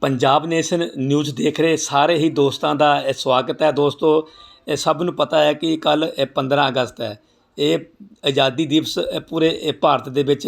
Punjab nation news ਦੇਖ ਰਹੇ ਸਾਰੇ ਹੀ ਦੋਸਤਾਂ ਦਾ ਇਹ ਸਵਾਗਤ ਹੈ। ਦੋਸਤੋ, ਇਹ ਸਭ ਨੂੰ ਪਤਾ ਹੈ ਕਿ ਕੱਲ 15 ਅਗਸਤ ਹੈ। ਇਹ ਆਜ਼ਾਦੀ ਦਿਵਸ ਪੂਰੇ ਇਹ ਭਾਰਤ ਦੇ ਵਿੱਚ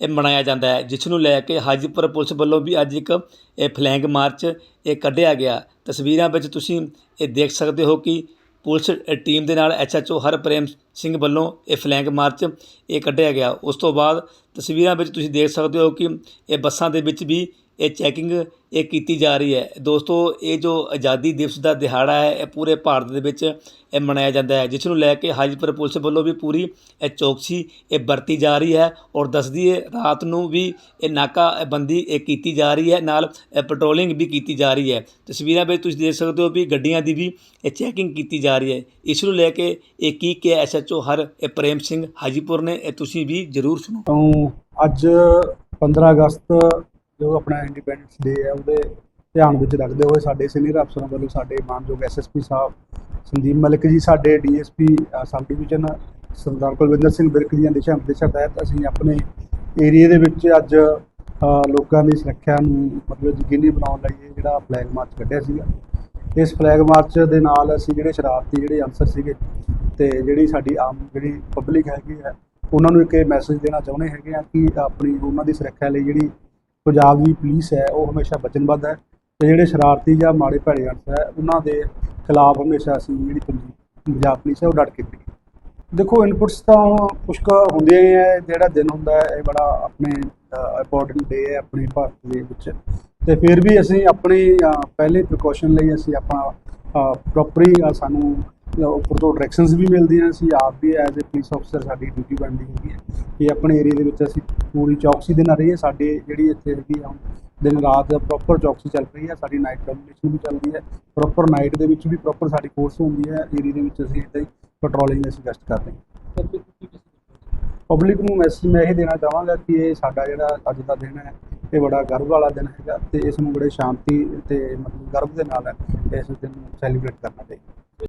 ਇਹ ਮਨਾਇਆ ਜਾਂਦਾ ਹੈ, ਜਿਸ ਨੂੰ ਲੈ ਕੇ ਹਾਜੀਪੁਰ ਪੁਲਿਸ ਵੱਲੋਂ ਵੀ ਅੱਜ ਇੱਕ ਇਹ ਫਲੈਂਗ ਮਾਰਚ ਇਹ ਕੱਢਿਆ ਗਿਆ। ਤਸਵੀਰਾਂ ਵਿੱਚ ਤੁਸੀਂ ਇਹ ਦੇਖ ਸਕਦੇ ਹੋ ਕਿ ਪੁਲਿਸ ਟੀਮ ਦੇ ਨਾਲ ਐਸਐਚਓ ਹਰਪ੍ਰੇਮ ਸਿੰਘ ਵੱਲੋਂ ਇਹ ਫਲੈਂਗ ਮਾਰਚ ਇਹ ਕੱਢਿਆ ਗਿਆ। ਉਸ ਤੋਂ ਬਾਅਦ ਤਸਵੀਰਾਂ ਵਿੱਚ ਤੁਸੀਂ ਦੇਖ ਸਕਦੇ ਹੋ ਕਿ ਇਹ ਬੱਸਾਂ ਦੇ ਵਿੱਚ ਵੀ ਇਹ ਚੈਕਿੰਗ ਇਹ ਕੀਤੀ ਜਾ ਰਹੀ ਹੈ। ਦੋਸਤੋ, ਇਹ ਜੋ ਆਜ਼ਾਦੀ ਦਿਵਸ ਦਾ ਦਿਹਾੜਾ ਹੈ, ਇਹ ਪੂਰੇ ਭਾਰਤ ਦੇ ਵਿੱਚ ਇਹ ਮਨਾਇਆ ਜਾਂਦਾ ਹੈ। ਜਿਸ ਨੂੰ ਲੈ ਕੇ ਹਾਜੀਪੁਰ ਪੁਲਿਸ ਵੱਲੋਂ ਵੀ ਪੂਰੀ ਇਹ ਚੌਕਸੀ ਇਹ ਵਰਤੀ ਜਾ ਰਹੀ ਹੈ ਔਰ ਦੱਸਦੀ ਹੈ, ਰਾਤ ਨੂੰ ਵੀ ਇਹ ਨਾਕਾਬੰਦੀ ਇਹ ਕੀਤੀ ਜਾ ਰਹੀ ਹੈ। ਨਾਲ ਇਹ ਪੈਟਰੋਲਿੰਗ ਵੀ ਕੀਤੀ ਜਾ ਰਹੀ ਹੈ। ਤਸਵੀਰਾਂ ਵਿੱਚ ਤੁਸੀਂ ਦੇਖ ਸਕਦੇ ਹੋ ਵੀ ਗੱਡੀਆਂ ਦੀ ਵੀ ਇਹ ਚੈਕਿੰਗ ਕੀਤੀ ਜਾ ਰਹੀ ਹੈ। ਇਸ ਨੂੰ ਲੈ ਕੇ ਇਹ ਕੀ ਕਿਹਾ ਐਸਐਚਓ ਹਰ ਇਹ ਪ੍ਰੇਮ ਸਿੰਘ ਹਾਜੀਪੁਰ ਨੇ, ਇਹ ਤੁਸੀਂ ਵੀ ਜ਼ਰੂਰ ਸੁਣੋ। ਅੱਜ 15 ਅਗਸਤ ਜੋ ਆਪਣਾ ਇੰਡੀਪੈਂਡੈਂਸ ਡੇ ਹੈ, ਉਹਦੇ ਧਿਆਨ ਵਿੱਚ ਰੱਖਦੇ ਹੋਏ ਸਾਡੇ ਸੀਨੀਅਰ ਅਫਸਰਾਂ ਵੱਲੋਂ ਸਾਡੇ ਮਾਨਯੋਗ ਐਸਐਸਪੀ ਸਾਹਿਬ, ਸੰਦੀਪ ਮਲਿਕ ਜੀ, ਸਾਡੇ DSP sub division Sardar Kulwinder Singh Virk ਦੀਆਂ ਦਿਸ਼ਾ ਨਿਰਦੇਸ਼ਾਂ ਤਹਿਤ ਅਸੀਂ ਆਪਣੇ ਏਰੀਆ ਦੇ ਵਿੱਚ ਅੱਜ ਲੋਕਾਂ ਦੀ ਸੁਰੱਖਿਆ ਨੂੰ ਮਤਲਬ ਯਕੀਨੀ ਬਣਾਉਣ ਲਈ ਇਹ ਜਿਹੜਾ ਫਲੈਗ ਮਾਰਚ ਕੱਢਿਆ ਸੀਗਾ। ਇਸ ਫਲੈਗ ਮਾਰਚ ਦੇ ਨਾਲ ਅਸੀਂ ਜਿਹੜੇ ਸ਼ਰਾਰਤੀ ਜਿਹੜੇ ਅਨਸਰ ਸੀਗੇ ਤੇ ਜਿਹੜੀ ਸਾਡੀ ਆਮ ਜਿਹੜੀ ਪਬਲਿਕ ਹੈਗੀ ਹੈ, ਉਹਨਾਂ ਨੂੰ ਇੱਕ ਇਹ ਮੈਸੇਜ ਦੇਣਾ ਚਾਹੁੰਦੇ ਹੈਗੇ ਆ ਕਿ ਆਪਣੀ ਉਹਨਾਂ ਦੀ ਸੁਰੱਖਿਆ ਲਈ ਜਿਹੜੀ ਪੰਜਾਬ ਦੀ ਪੁਲਿਸ ਹੈ, ਉਹ ਹਮੇਸ਼ਾ ਵਚਨਬੱਧ ਹੈ ਤੇ ਜਿਹੜੇ ਸ਼ਰਾਰਤੀ ਜਾਂ ਮਾੜੇ ਭੈੜੇ ਅਨਸਰ ਹੈ, ਉਹਨਾਂ ਦੇ ਖਿਲਾਫ ਹਮੇਸ਼ਾ ਅਸੀਂ ਜਿਹੜੀ ਪੰਜ- ਪੰਜਾਬ ਪੁਲਿਸ ਹੈ, ਉਹ ਡਟ ਕੇ ਖੜੀ ਦੇਖੋ ਇਨਪੁਟਸ ਤਾਂ ਕੁਛ ਕੁ ਹੁੰਦੀਆਂ ਹੀ ਹੈ ਜਿਹੜਾ ਦਿਨ ਹੁੰਦਾ ਹੈ, ਇਹ ਬੜਾ ਆਪਣੇ ਇੰਪੋਰਟੈਂਟ ਡੇ ਹੈ ਆਪਣੇ ਭਾਰਤ ਦੇ ਵਿੱਚ। ਤੇ ਫਿਰ ਵੀ ਅਸੀਂ ਆਪਣੇ ਪਹਿਲੇ ਪ੍ਰੀਕਾਸ਼ਨ ਲਈ ਅਸੀਂ ਆਪਾਂ ਪ੍ਰੋਪਰਲੀ ਸਾਨੂੰ ਉੱਪਰ ਤੋਂ ਡਾਇਰੈਕਸ਼ਨਸ ਵੀ ਮਿਲਦੀਆਂ ਅਸੀਂ ਆਪ ਵੀ ਐਜ਼ ਅ ਪੁਲਿਸ ਅਫਸਰ ਸਾਡੀ ਡਿਊਟੀ ਬਣਦੀ ਹੈਗੀ ਹੈ। ਕਿ ਆਪਣੇ ਏਰੀਆ ਦੇ ਵਿੱਚ ਅਸੀਂ ਪੂਰੀ ਚੌਕਸੀ ਦੇ ਨਾਲ ਰਹੀਏ। ਸਾਡੇ ਜਿਹੜੀ ਇੱਥੇ ਹੈਗੀ ਆ ਦਿਨ ਰਾਤ ਪ੍ਰੋਪਰ ਚੌਕਸੀ ਚੱਲ ਰਹੀ ਹੈ। ਸਾਡੀ ਨਾਈਟ ਕਮਿਊਨੀਕੇਸ਼ਨ ਵੀ ਚੱਲਦੀ ਹੈ। ਪ੍ਰੋਪਰ ਨਾਈਟ ਦੇ ਵਿੱਚ ਵੀ ਪ੍ਰੋਪਰ ਸਾਡੀ ਫੋਰਸ ਹੁੰਦੀ ਹੈ। ਏਰੀਆ ਦੇ ਵਿੱਚ ਅਸੀਂ ਇੱਦਾਂ ਹੀ ਪੈਟਰੋਲਿੰਗ ਅਸੀਂ ਗਸ਼ਟ ਕਰਦੇ ਹਾਂ। ਪਬਲਿਕ ਨੂੰ ਮੈਸੇਜ ਮੈਂ ਇਹ ਦੇਣਾ ਚਾਹਾਂਗਾ ਕਿ ਇਹ ਸਾਡਾ ਜਿਹੜਾ ਅੱਜ ਦਾ ਦਿਨ ਹੈ ਇਹ ਬੜਾ ਗਰਵ ਵਾਲਾ ਦਿਨ ਹੈਗਾ ਤੇ ਇਸ ਨੂੰ ਬੜੇ ਸ਼ਾਂਤੀ ਤੇ ਮਤਲਬ ਗਰਵ ਦੇ ਨਾਲ ਇਸ ਦਿਨ ਨੂੰ ਸੈਲੀਬ੍ਰੇਟ ਕਰਨਾ ਚਾਹੀਦਾ।